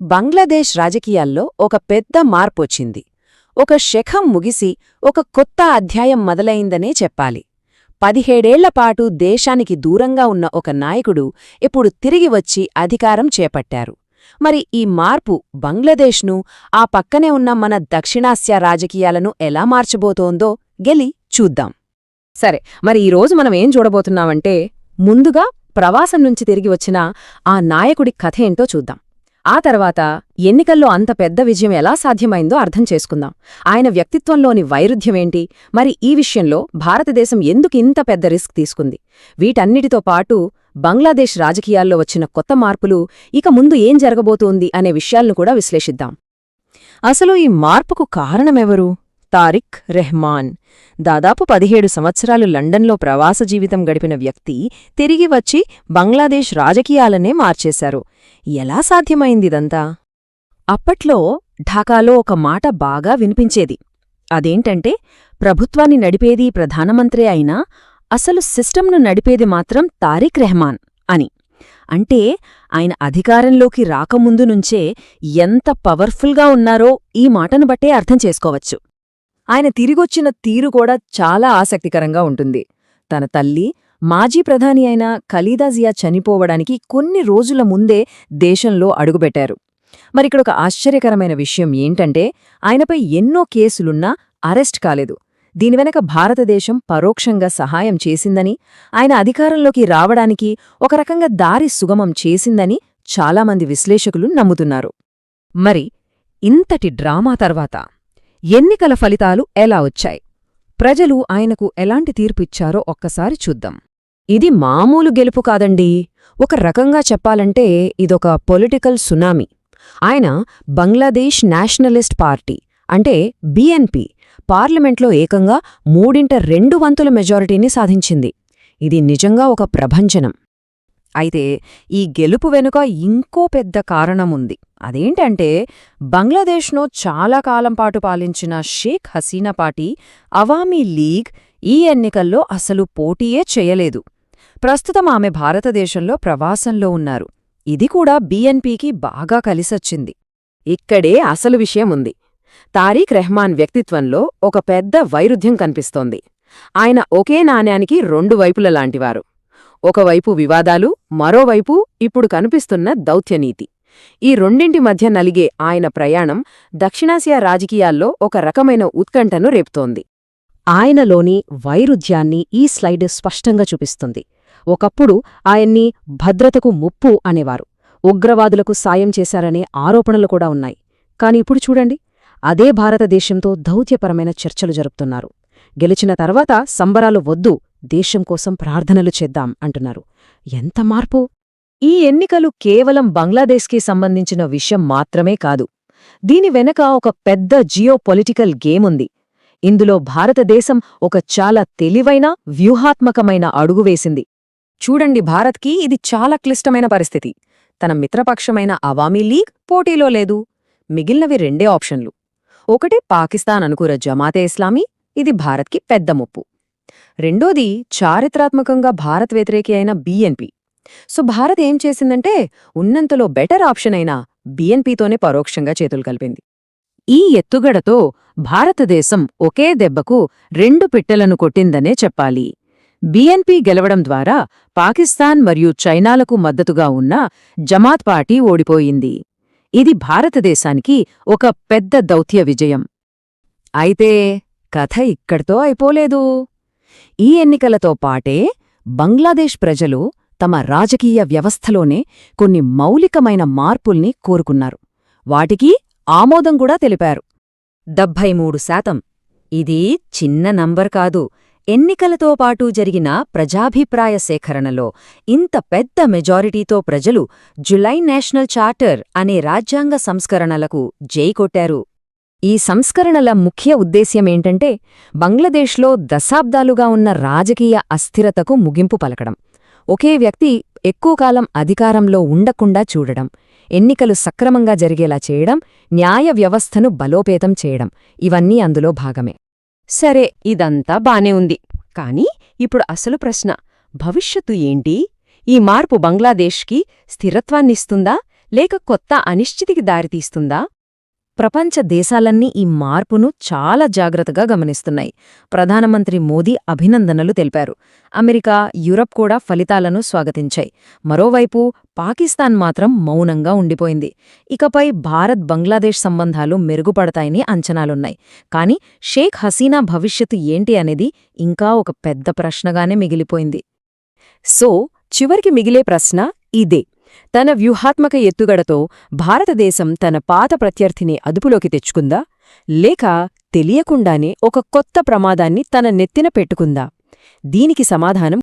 బంగ్లాదేశ్ రాజకీయాల్లో ఒక పెద్ద మార్పొచ్చింది. ఒక శఖం ముగిసి ఒక కొత్త అధ్యాయం మొదలైందనే చెప్పాలి. పదిహేడేళ్ళపాటు దేశానికి దూరంగా ఉన్న ఒక నాయకుడు ఇప్పుడు తిరిగి వచ్చి అధికారం చేపట్టారు. మరి ఈ మార్పు బంగ్లాదేశ్ను ఆ పక్కనే ఉన్న మన దక్షిణాసియా రాజకీయాలను ఎలా మార్చబోతోందో గెలి చూద్దాం. సరే మరి ఈరోజు మనం ఏం చూడబోతున్నామంటే ముందుగా ప్రవాసం నుంచి తిరిగి వచ్చిన ఆ నాయకుడి కథ ఏంటో చూద్దాం. ఆ తర్వాత ఎన్నికల్లో అంత పెద్ద విజయం ఎలా సాధ్యమైందో అర్థం చేసుకుందాం. ఆయన వ్యక్తిత్వంలోని వైరుధ్యమేంటి? మరి ఈ విషయంలో భారతదేశం ఎందుకు ఇంత పెద్ద రిస్క్ తీసుకుంది? వీటన్నిటితో పాటు బంగ్లాదేశ్ రాజకీయాల్లో వచ్చిన కొత్త మార్పులు ఇక ముందు ఏం జరగబోతోంది అనే విషయాలను కూడా విశ్లేషిద్దాం. అసలు ఈ మార్పుకు కారణమెవరు? తారిక్ రెహ్మాన్. దాదాపు పదిహేడు సంవత్సరాలు లండన్లో ప్రవాస జీవితం గడిపిన వ్యక్తి తిరిగి వచ్చి బంగ్లాదేశ్ రాజకీయాలనే మార్చేశారు. ఎలా సాధ్యమైందిదంతా? అప్పట్లో ఢాకాలో ఒక మాట బాగా వినిపించేది. అదేంటంటే ప్రభుత్వాన్ని నడిపేది ప్రధానమంత్రి అయినా అసలు సిస్టంను నడిపేది మాత్రం తారిక్ రెహమాన్ అని. అంటే ఆయన అధికారంలోకి రాకముందు నుంచే ఎంత పవర్ఫుల్గా ఉన్నారో ఈ మాటను బట్టే అర్థం చేసుకోవచ్చు. ఆయన తిరిగొచ్చిన తీరు కూడా చాలా ఆసక్తికరంగా ఉంటుంది. తన తల్లి మాజీ ప్రధాని అయిన ఖలీదా జియా చనిపోవడానికి కొన్ని రోజుల ముందే దేశంలో అడుగుపెట్టారు. మరిక్కడొక ఆశ్చర్యకరమైన విషయం ఏంటంటే ఆయనపై ఎన్నో కేసులున్నా అరెస్ట్ కాలేదు. దీని వెనక భారతదేశం పరోక్షంగా సహాయం చేసిందని ఆయన అధికారంలోకి రావడానికి ఒక రకంగా దారి సుగమం చేసిందని చాలామంది విశ్లేషకులు నమ్ముతున్నారు. మరి ఇంతటి డ్రామా తర్వాత ఎన్నికల ఫలితాలు ఎలా వచ్చాయి? ప్రజలు ఆయనకు ఎలాంటి తీర్పిచ్చారో ఒక్కసారి చూద్దాం. ఇది మామూలు గెలుపు కాదండి. ఒక రకంగా చెప్పాలంటే ఇదొక పొలిటికల్ సునామీ. ఆయన బంగ్లాదేశ్ నేషనలిస్ట్ పార్టీ అంటే బిఎన్పి పార్లమెంట్లో ఏకంగా మూడింట రెండు వంతుల మెజారిటీని సాధించింది. ఇది నిజంగా ఒక ప్రభంజనం. అయితే ఈ గెలుపు వెనుక ఇంకో పెద్ద కారణముంది. అదేంటంటే బంగ్లాదేశ్ను చాలా కాలం పాటు పాలించిన షేక్ హసీనా పార్టీ అవామీ లీగ్ ఈ ఎన్నికల్లో అసలు పోటీయే చేయలేదు. ప్రస్తుతం ఆమె భారతదేశంలో ప్రవాసంలో ఉన్నారు. ఇది కూడా బీఎన్పీకి బాగా కలిసొచ్చింది. ఇక్కడే అసలు విషయం ఉంది తారీఖ్ రెహమాన్ వ్యక్తిత్వంలో ఒక పెద్ద వైరుధ్యం కనిపిస్తోంది. ఆయన ఒకే నాణ్యానికి రెండు వైపుల లాంటివారు. ఒకవైపు వివాదాలు మరోవైపు ఇప్పుడు కనిపిస్తున్న దౌత్యనీతి. ఈ రెండింటి మధ్య నలిగే ఆయన ప్రయాణం దక్షిణాసియా రాజకీయాల్లో ఒక రకమైన ఉత్కంఠను రేపుతోంది. ఆయనలోని వైరుధ్యాన్ని ఈ స్లైడ్ స్పష్టంగా చూపిస్తుంది. ఒకప్పుడు ఆయన్ని భద్రతకు ముప్పు అనేవారు. ఉగ్రవాదులకు సాయం చేశారనే ఆరోపణలు కూడా ఉన్నాయి. కాని ఇప్పుడు చూడండి అదే భారతదేశంతో దౌత్యపరమైన చర్చలు జరుపుతున్నారు. గెలిచిన తర్వాత సంబరాలు వద్దు దేశం కోసం ప్రార్థనలు చేద్దాం అంటున్నారు. ఎంత మార్పు? ఈ ఎన్నికలు కేవలం బంగ్లాదేశ్కి సంబంధించిన విషయం మాత్రమే కాదు. దీని వెనక ఒక పెద్ద జియోపొలిటికల్ గేముంది ఇందులో భారతదేశం ఒక చాలా తెలివైన వ్యూహాత్మకమైన అడుగు వేసింది. చూడండి భారత్కి ఇది చాలా క్లిష్టమైన పరిస్థితి. తన మిత్రపక్షమైన అవామీ లీగ్ పోటీలో లేదు. మిగిలినవి రెండే ఆప్షన్లు. ఒకటి పాకిస్తాన్ అనుకూర జమాతే ఇస్లామీ ఇది భారత్కి పెద్ద ముప్పు. రెండోది చారిత్రాత్మకంగా భారత్ వ్యతిరేకి అయిన బీఎన్పీ సో భారత్ ఏం చేసిందంటే ఉన్నంతలో బెటర్ ఆప్షన్ అయిన బీఎన్పీతోనే పరోక్షంగా చేతులు కలిపింది. ఈ ఎత్తుగడతో భారతదేశం ఒకే దెబ్బకు రెండు పిట్టలను కొట్టిందనే చెప్పాలి. బీఎన్పీ గెలవడం ద్వారా పాకిస్తాన్ మరియు చైనాలకు మద్దతుగా ఉన్న జమాత్ పార్టీ ఓడిపోయింది. ఇది భారతదేశానికి ఒక పెద్ద దౌత్య విజయం. అయితే కథ ఇక్కడితో అయిపోలేదు. ఈ ఎన్నికలతో పాటే బంగ్లాదేశ్ ప్రజలు తమ రాజకీయ వ్యవస్థలోనే కొన్ని మౌలికమైన మార్పుల్ని కోరుకున్నారు. వాటికి ఆమోదం కూడా తెలిపారు. డెబ్భై మూడు శాతం. ఇది చిన్న నంబర్ కాదు. ఎన్నికలతో పాటు జరిగిన ప్రజాభిప్రాయ సేకరణలో ఇంత పెద్ద మెజారిటీతో ప్రజలు జులై నేషనల్ చార్టర్ అనే రాజ్యాంగ సంస్కరణలకు జై కొట్టారు. ఈ సంస్కరణల ముఖ్య ఉద్దేశ్యమేంటంటే బంగ్లాదేశ్లో దశాబ్దాలుగా ఉన్న రాజకీయ అస్థిరతకు ముగింపు పలకడం ఒకే వ్యక్తి ఎక్కువ కాలం అధికారంలో ఉండకుండా చూడడం ఎన్నికలు సక్రమంగా జరిగేలా చేయడం న్యాయ వ్యవస్థను బలోపేతం చేయడం ఇవన్నీ అందులో భాగమే. సరే ఇదంతా బానే ఉంది. కానీ ఇప్పుడు అసలు ప్రశ్న. భవిష్యత్తు ఏంటి? ఈ మార్పు బంగ్లాదేశ్కి స్థిరత్వాన్నిస్తుందా? లేక కొత్త అనిశ్చితికి దారితీస్తుందా? ప్రపంచ దేశాలన్నీ ఈ మార్పును చాలా జాగ్రత్తగా గమనిస్తున్నాయి. ప్రధానమంత్రి మోదీ అభినందనలు తెలిపారు. అమెరికా యూరప్ కూడా ఫలితాలను స్వాగతించాయి. మరోవైపు పాకిస్తాన్ మాత్రం మౌనంగా ఉండిపోయింది. ఇకపై భారత్ బంగ్లాదేశ్ సంబంధాలు మెరుగుపడతాయని అంచనాలున్నాయి. కాని షేక్ హసీనా భవిష్యత్తు ఏంటి అనేది ఇంకా ఒక పెద్ద ప్రశ్నగానే మిగిలిపోయింది. సో చివరికి మిగిలే ప్రశ్న ఇదే. తన వ్యూహాత్మక ఎత్తుగడతో భారతదేశం తన పాత ప్రత్యర్థిని అదుపులోకి తెచ్చుకుందా? లేక తెలియకుండానే ఒక కొత్త ప్రమాదాన్ని తన నెత్తిన పెట్టుకుందా? దీనికి సమాధానం